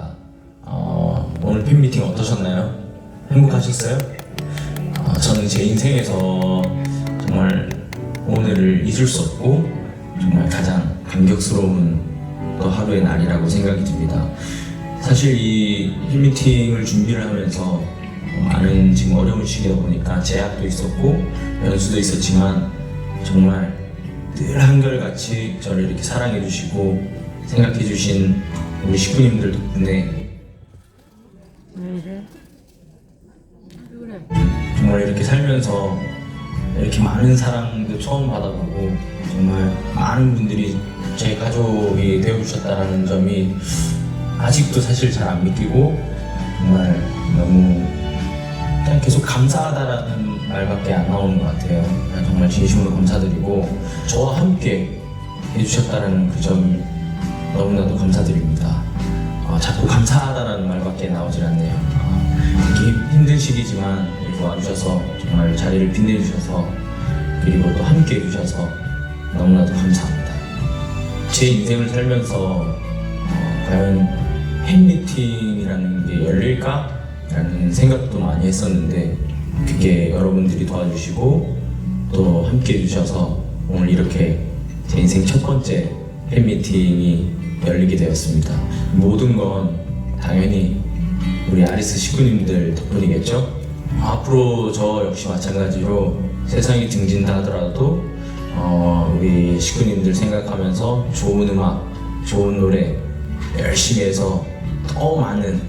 반갑습니다. 어, 오늘 팬미팅 어떠셨나요? 행복하셨어요? 어, 저는 제 인생에서 정말 오늘을 잊을 수 없고 정말 가장 감격스러운 또 하루의 날이라고 생각이 듭니다. 사실 이 팬미팅을 준비를 하면서 어, 많은 지금 어려운 시기다 보니까 제약도 있었고 변수도 있었지만 정말 늘 한결같이 저를 이렇게 사랑해 주시고 생각해 주신 우리 식구님들 덕분에? 정말 이렇게 살면서 이렇게 많은 사랑도 처음 받아보고 정말 많은 분들이 제 가족이 되어주셨다는 점이 아직도 사실 잘 안 믿기고 정말 너무 그냥 계속 감사하다라는 말밖에 안 나오는 것 같아요. 정말 진심으로 감사드리고 저와 함께 해주셨다는 그 점이 너무나도 감사드립니다. 어, 자꾸 감사하다라는 말밖에 나오질 않네요. 어, 이렇게 힘든 시기지만 이렇게 와주셔서 정말 자리를 빛내주셔서 그리고 또 함께 해주셔서 너무나도 감사합니다. 제 인생을 살면서 어, 과연 팬미팅이라는 게 열릴까? 라는 생각도 많이 했었는데 그게 여러분들이 도와주시고 또 함께 해주셔서 오늘 이렇게 제 인생 첫 번째 팬미팅이 열리게 되었습니다. 모든 건 당연히 우리 아리스 식구님들 덕분이겠죠? 앞으로 저 역시 마찬가지로 세상이 등진다 하더라도 어, 우리 식구님들 생각하면서 좋은 음악, 좋은 노래 열심히 해서 더 많은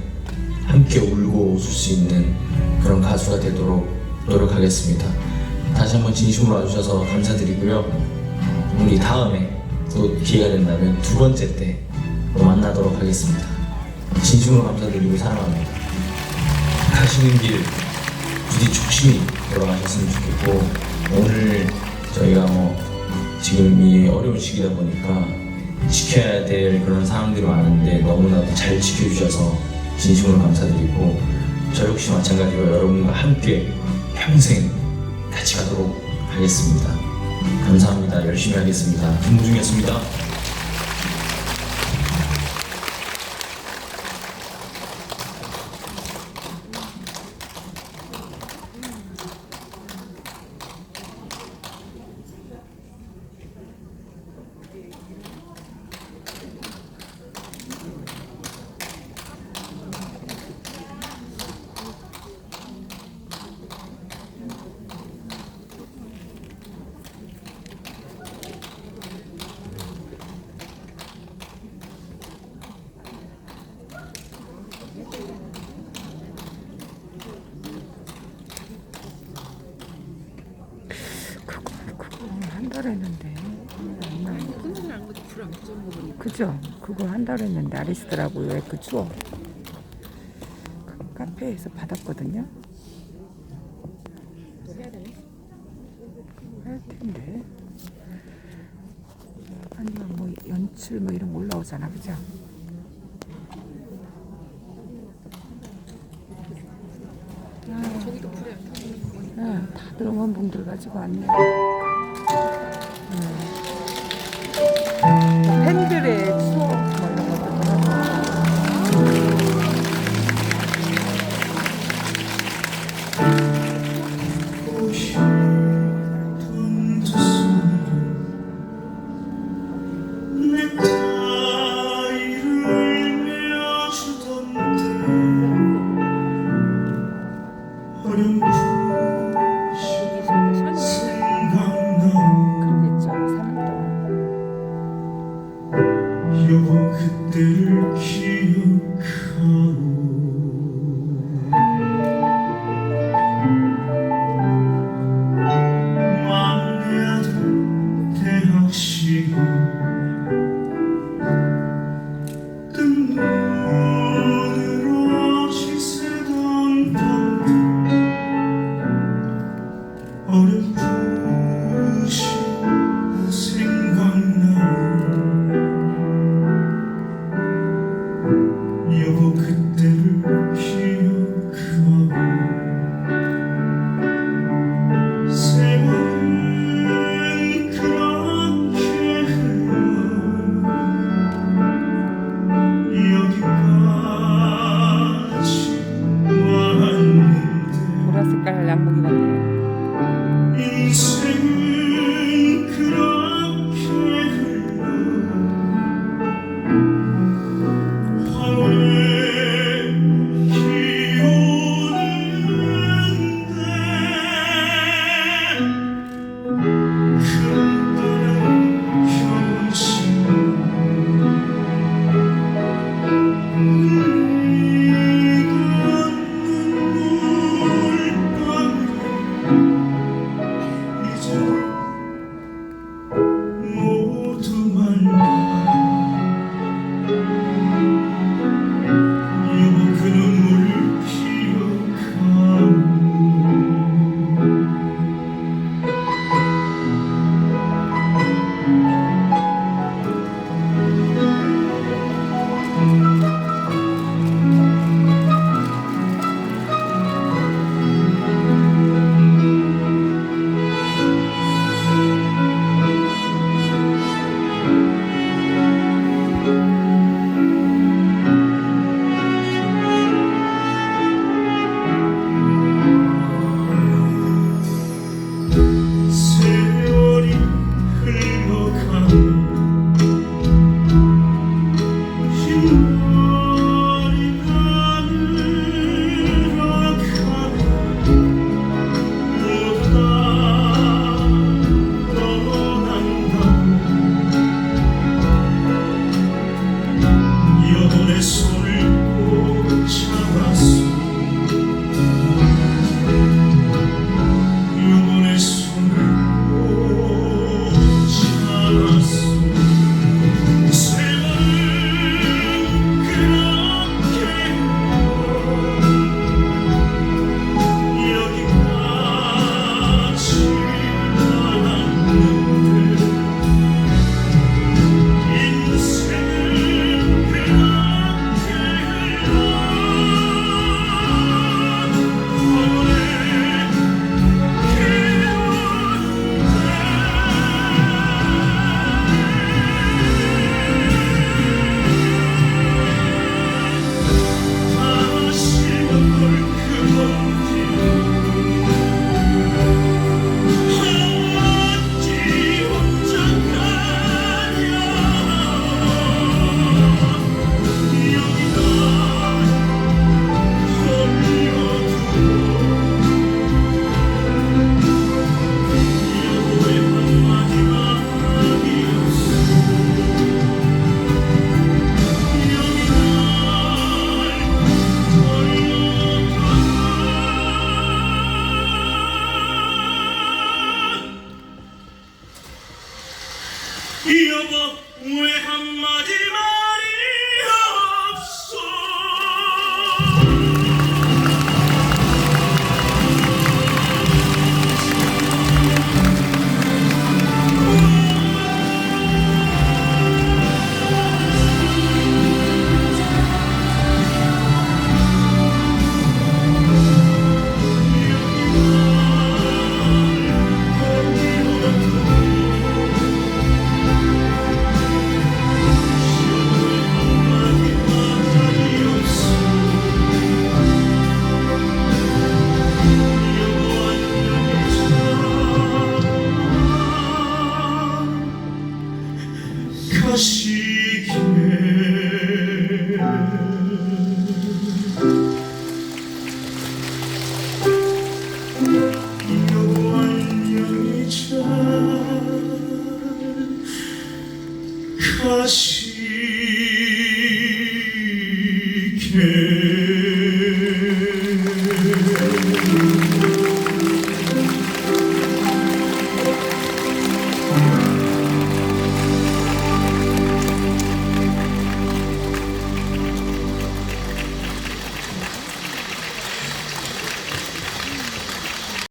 함께 울고 웃을 수 있는 그런 가수가 되도록 노력하겠습니다. 다시 한번 진심으로 와주셔서 감사드리고요. 우리 다음에 또 기회가 된다면 두 번째 때 또 만나도록 하겠습니다. 진심으로 감사드리고 사랑합니다. 가시는 길 부디 조심히 돌아가셨으면 좋겠고 오늘 저희가 뭐 지금 이 어려운 시기다 보니까 지켜야 될 그런 상황들이 많은데 너무나도 잘 지켜주셔서 진심으로 감사드리고 저 역시 마찬가지로 여러분과 함께 평생 같이 가도록 하겠습니다. 감사합니다. 열심히 하겠습니다. 김무중이었습니다. 달 했는데 그죠? 그거 한 달 했는데 아리스더라고요. 왜 그죠? 그 카페에서 받았거든요. 할 텐데. 아니면 뭐 연출 뭐 이런 거 올라오잖아, 그죠? 저기도 불안 네, 다들 응원봉들 가지고 왔네. 네. 여보 그때를 기억하오 Hier wird Muhammad